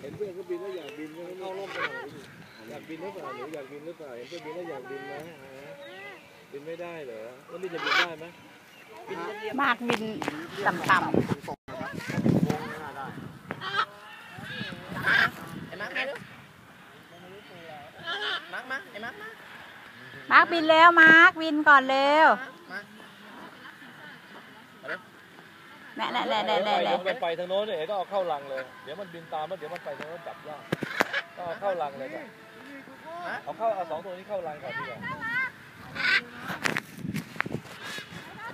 เห็นเพื่อนก็บินแล้วอยากบินเข้าร่มไปหน่อยอยากบินหรือเปล่าหรืออยากบินหรือเปล่าเห็นเพื่อนบินแล้วอยากบินไหมบินไม่ได้เหรอแล้วนี่จะบินได้ไหมมากบินต่ำๆไอ้มาร์กมาดูมาร์กมาไอ้มาร์กมา มาร์กบินแล้ว มาร์กบินก่อนเร็วมาแน่แน่แน่แน่แน่แน่มันไปทางโน้นเนี่ยต้องเอาเข้ารังเลย เดี๋ยวมันบินตามมันเดี๋ยวมันไปทางโน้นจับยากต้องเอาเข้ารังเลยครับเอาเข้าเอาสองตัวนี้เข้ารังก่อนดีกว่า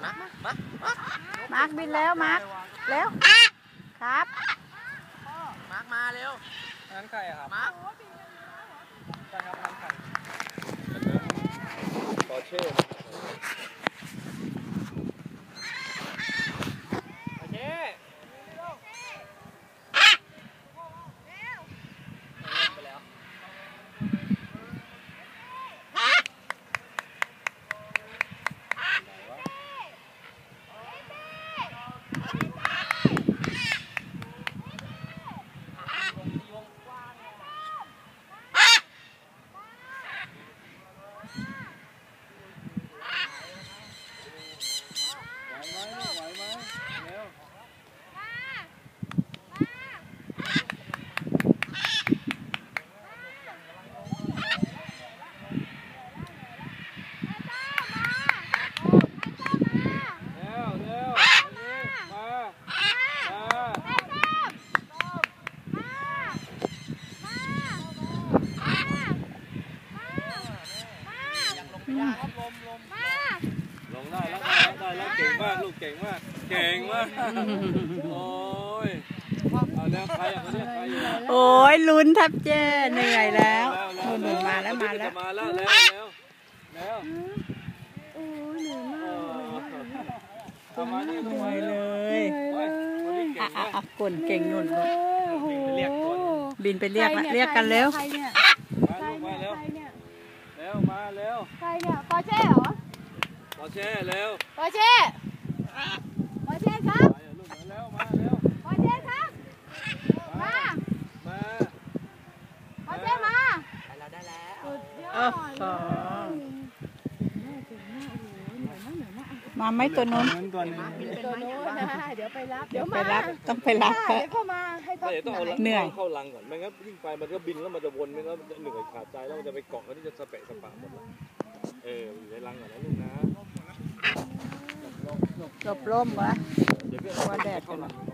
มาร์คมามาร์คมาร์คมาร์กบินแล้ว มาร์กเร็ว ครับ มาร์คมาเร็วนั่นใครอะครับ มาร์คใช่ครับนั่นใคร ปอร์เช่โอเคไปแล้วไหวไหมไหวไหมเร็วเร็วเร็วมามา ลงได้แล้วได้แล้วเก่งมากลูกเก่งมาก เก่งมาก โอ้ยเอาแล้วใครอะคนเนี้ยใครอยู่โอ้ยลุ้นแทบแย่เหนื่อยแล้วหนุนมาแล้วมาแล้วมาแล้วแล้วแล้วแล้วโอ้ยเหนื่อยมากเอามานี่เหทำไมนื่อยเลยอะอะกอะกลเก่งนุนหนุนเรียกบินไปเรียกเรียกกันเร็วใครเนี่ย มาลูกมาเร็ว ใครเนี่ย เร็วมาเร็ว ใครเนี่ยปอเช่เหรอปอเช่เร็วปอเช่ปอเช่ครับไปลูกมาเร็วมาเร็วปอเช่ครับมามาปอเช่มาไปแล้วได้แล้วสุดยอโอ้ดโหมาไหมตัวนู้นตัวนี้ตัวโน้นนะเดี๋ยวไปรับเดี๋เดี๋ยยววไปมารับต้องไปรับเดี๋ยวเข้ามาให้ต้แต่ต้องเอาเหนื่อยเข้ารังก่อนไม่งั้นยิ่งไปมันก็บินแล้วมันจะวนไม่งั้นมันจะเหนื่อยขาดใจแล้วมันจะไปเกาะแล้วที่จะสเปะสปะหมดแล้ว เอออยู่ในรังก่อนนะลูกนะหลบร่มวะเดี๋ยวพี่กลัวแดดกันหรอ